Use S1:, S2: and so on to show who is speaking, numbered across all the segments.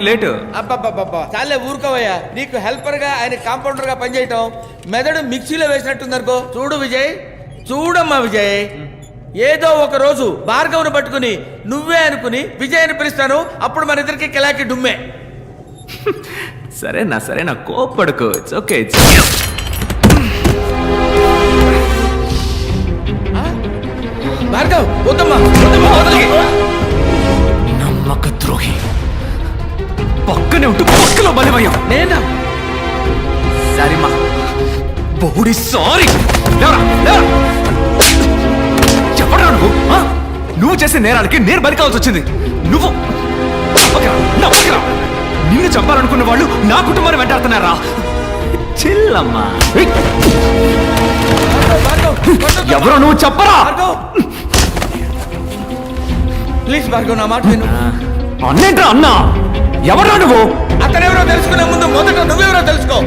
S1: Late?
S2: అబ్బబ్బబ్బబ్బా. చాలే ఊరుకోవయ్యా. నీకు హెల్పర్గా ఆయన కాంపౌండర్గా పనిచేయటం మెదడు మిక్సీలో వేసినట్టుందనుకో. చూడు విజయ్ చూడమ్మా విజయ్. ఏదో ఒక రోజు భార్గవుని పట్టుకుని నువ్వే అనుకుని విజయ్ అని పిలుస్తాను. అప్పుడు మన ఇద్దరికి కిలాకి డుమ్మే.
S1: సరేనా సరేనా కోపడుకో ఇట్స్ ఓకే
S2: భార్గవ్ వద్దమ్మా వద్దమ్మా వదలకి.
S1: నమ్మక ద్రోహి పక్కనే ఉంటూ పక్కలో బలిమయ్యాం
S2: నేనా?
S1: సరేమా. బోడి సారీ. చెప్పరా నువ్వు? నువ్వు చేసే నేరాలకి నేను బలికాల్సి వచ్చింది. నువ్వు నిన్ను చంపాలనుకున్న వాళ్ళు నా కుటుంబాన్ని వెంటాడుతున్నారా? చిల్లమ్మా. ఎవరో నువ్వు చెప్పరా?
S2: ప్లీజ్ భార్గవ్ నా మాట విను.
S1: అన్నేంట్రా అన్నా? ఎవరో నువ్వు?
S2: అతనెవరో తెలుసుకునే ముందు మొదట నువ్వెవరో తెలుసుకో.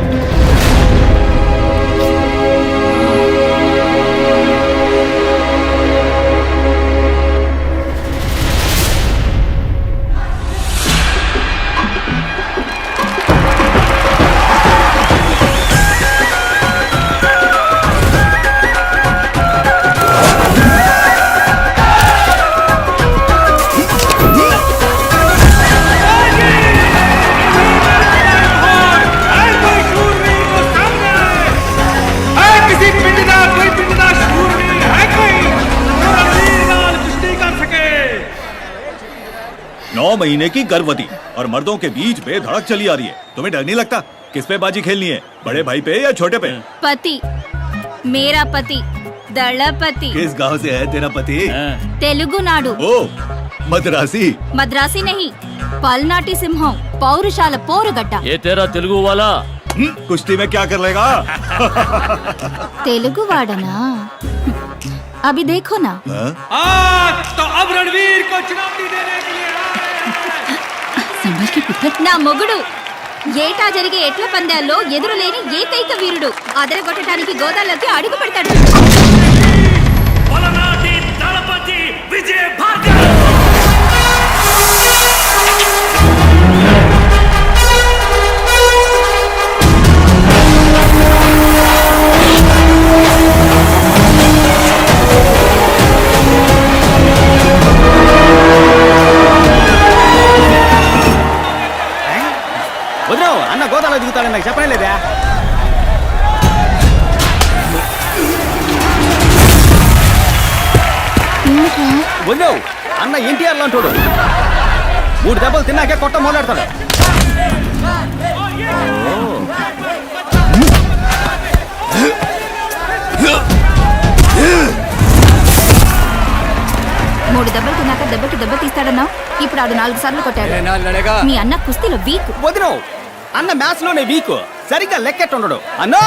S3: महीने की गर्भवती और मर्दों के बीच बेधड़क चली आ रही है। तुम्हें डर नहीं लगता? किस पे बाजी खेलनी है? बड़े भाई पे या छोटे पे?
S4: पति। मेरा पति। दड़पति
S3: किस गाँव से है तेरा पति?
S4: हाँ। तेलुगु नाडु।
S3: ओ मद्रासी।
S4: मद्रासी नहीं पलनाटी सिंहम पौरुषाल पोरगड्डा।
S5: ये तेरा तेलुगु वाला।
S3: हम्म, कुश्ती में क्या कर लेगा?
S4: तेलुगु वाडना अभी देखो ना।
S3: हाँ?
S6: आ, तो अब रणवीर को चुनौती देने के लिए
S4: నా మొగుడు ఏటా జరిగే ఎట్ల పందాల్లో ఎదురులేని ఏకైక వీరుడు. అదరగొట్టడానికి గోదాలోకి అడుగు పెడతాడు.
S7: గోదాలో దిగుతాడని నాకు చెప్పనే లేదా? వదిలేవు అన్న ఎన్టీఆర్ లాంటోడు మూడు దెబ్బలు తిన్నాకే కొట్ట మొదలెడతాడు.
S4: మూడు దెబ్బలు తిన్నాక దెబ్బకి దెబ్బ తీస్తాడన్నా ఇప్పుడు ఆడు నాలుగు సార్లు కొట్టాడు. మీ అన్న కుస్తీలో వీక్.
S7: వదిలేవు అన్న మ్యాథ్స్లోనే వీక్ సరిగ్గా లెక్కెట్టుండడు. అన్నో!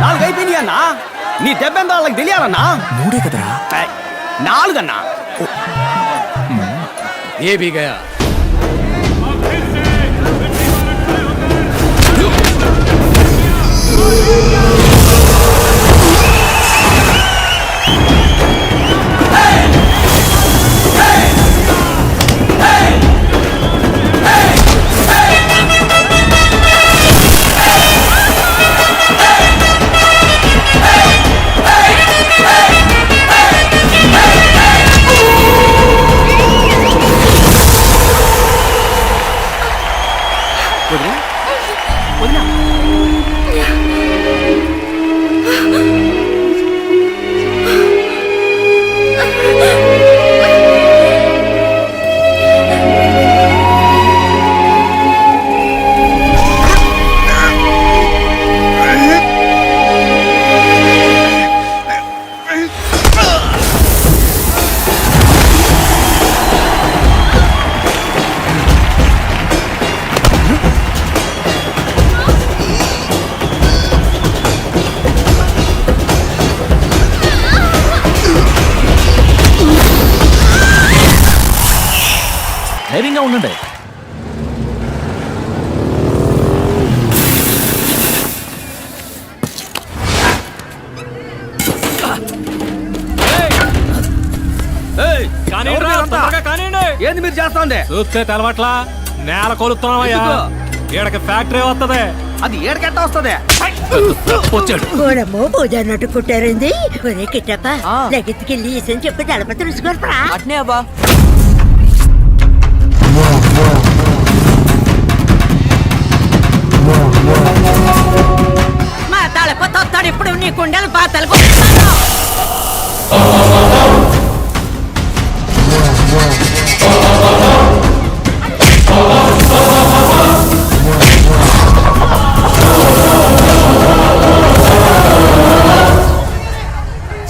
S7: నాలుగు అయిపోయినాయి అన్నా. నీ దెబ్బెందో వాళ్ళకి తెలియాలన్నా?
S1: మూడే
S7: నాలుగు నాలుగన్నా?
S5: ఏ బీగయా Yeah! ధైర్యంగా ఉండండి.
S7: ఏంది మీరు చేస్తా ఉంది
S5: చూస్తే తెలవట్లా?
S6: నేల కొలుతున్నావయ్యా ఈడకి ఫ్యాక్టరీ వస్తదే.
S7: అది ఏడకెట్ట వస్తుంది?
S5: వచ్చాడు.
S8: ఓడమ్మో పూజ అన్నట్టు కుట్టారండి ఒరే కిట్టప్ప లగెత్తుకెళ్ళి ఇసని చెప్పి తలప తెలుసుకోరా
S9: అట్నే అబ్బా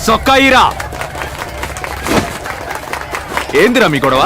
S1: సొక్కాయిరా ఏందిరా మీ గొడవ?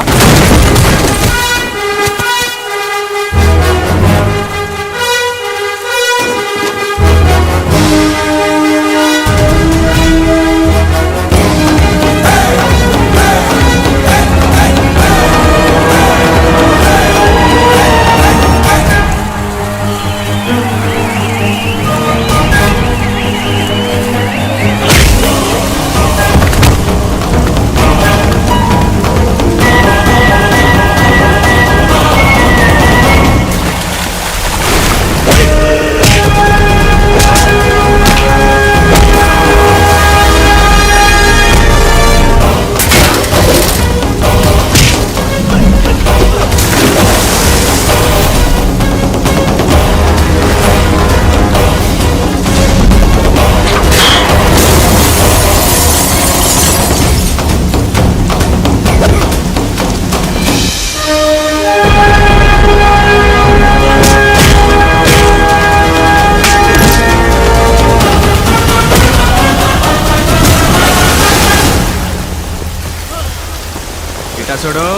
S1: చూడు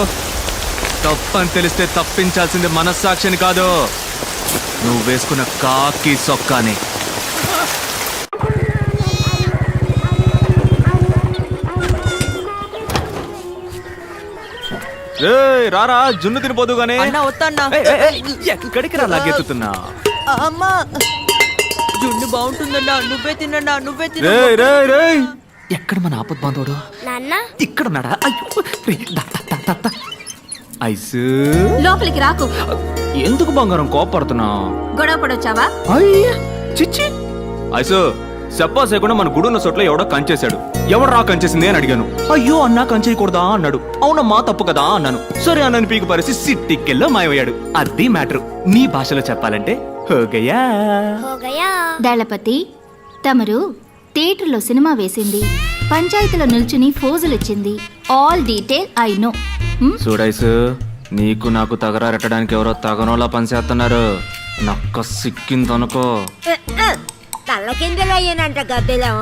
S1: తప్పని తెలిస్తే తప్పించాల్సింది మనస్సాక్షిని కాదు. నువ్వు వేసుకున్న కాకి సొక్కాని. రారా జున్ను తినిపోదు గానీ. ఎక్కడికి రా లాగెత్తుతున్నా
S9: అమ్మా. జున్ను బాగుంటుందన్నా నువ్వే తినన్నా నువ్వే తిన
S1: రేయ్ రేయ్ రేయ్. ఎక్కడ మన ఆపద్ బాంధవుడు
S8: నాన్న?
S1: ఇక్కడ ఉన్నాడా? అయ్యో దా. ఐసు.
S4: లోపలికి రాకు.
S1: ఎందుకు బంగారం కోపడుతున్నావు
S4: గొడవ పడొచ్చావా?
S1: అయ్యా చిచ్చి. ఐసు చెప్పా చేయకుండా మన గుడున్న చోట్ల ఎవడో కంచేశాడు. ఎవడు రా కంచేసింది అని అడిగాను. అయ్యో అన్నా కంచేయకూడదా అన్నాడు. అవునమ్మా తప్పు కదా అన్నాను. సరే అన్నని పీకు పరిసి సిట్టికెల్లో మాయమయ్యాడు. అది మ్యాటర్. నీ భాషలో చెప్పాలంటే హోగయా
S4: దళపతి తమరు థియేటర్లో సినిమా వేసింది. పంచాయతీలో నిల్చుని ఫోజులిచ్చింది. All detail I know.
S1: చూడైసు నీకు నాకు తగరారెట్టడానికి ఎవరో తగనోలా పనిచేస్తున్నారు నక్క సిక్కిందనుకో
S8: తల్ల కిందలు అయ్యానంట గద్దెలం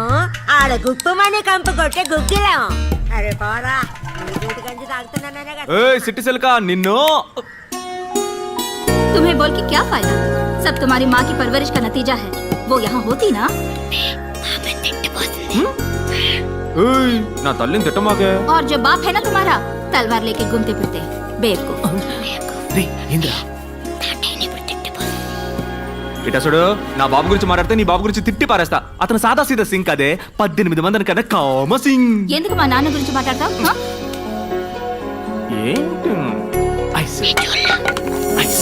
S8: ఆడ గుప్పమని కంపు కొట్టే గుగ్గిలం అరే పోరా గంజి తాగుతున్నాననే కదా
S1: ఏయ్ సిట్టి సిల్కా నిన్ను
S4: तुम्हें बोल के क्या फायदा सब तुम्हारी माँ की परवरिश का नतीजा है वो यहाँ होती ना
S1: ఏయ్, నా తల్లిని తిట్టమాకే
S4: और जो बाप है ना तुम्हारा तलवार लेके घूमते फिरते बेवकूफ
S1: ఇటా చూడు నా బాబు గురించి మాట్లాడితే నీ బాబు గురించి తిట్టి పారేస్తా అతను సాదా సీదా సింగ్ అదే పద్దెనిమిది మందిని కదా కామ సింగ్
S4: ఎందుకు మా నాన్న గురించి మాట్లాడతావు
S1: ఏంటి ఐస్ ఐస్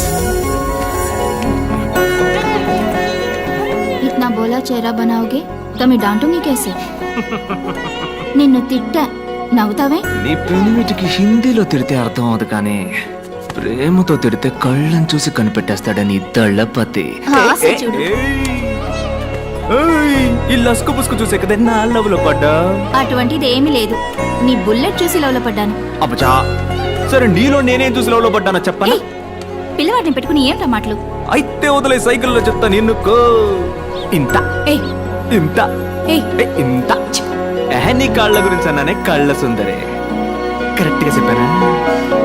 S4: इतना बोला चेहरा बनाओगे तो मैं डांटूंगी कैसे నిన్ను తిట్టా నవ్వుతావే?
S1: నీ పెనిమిటికి హిందీలో తిడితే అర్థం అవదు కానీ ప్రేమతో తిడితే కళ్ళని చూసి కనిపెట్టేస్తాడని దళ్ళపతి
S4: ఆశ చూడు.
S1: ఈ లస్కు పుస్కు చూసే కదా నా లవ్లో పడ్డా?
S4: అటువంటిది ఏమీ లేదు. నీ బుల్లెట్ చూసి లవ్లో పడ్డాను.
S1: అబ్బచా సరే నీలో నేనేం చూసి లవ్లో పడ్డానో చెప్పనా?
S4: ఏయ్, పిల్లవాడిని పెట్టుకుని ఏమిటా మాటలు?
S1: అయితే వదిలే సైకిల్లో చెప్తా నిన్నుకో ఇంత.
S4: ఏయ్.
S1: ఇంత.
S4: ఏయ్.
S1: ఏ, ఇంత. ఏ, నీ కాళ్ళ గురించి అన్నానే కళ్ళ సుందరే. కరెక్ట్గా చెప్పానా?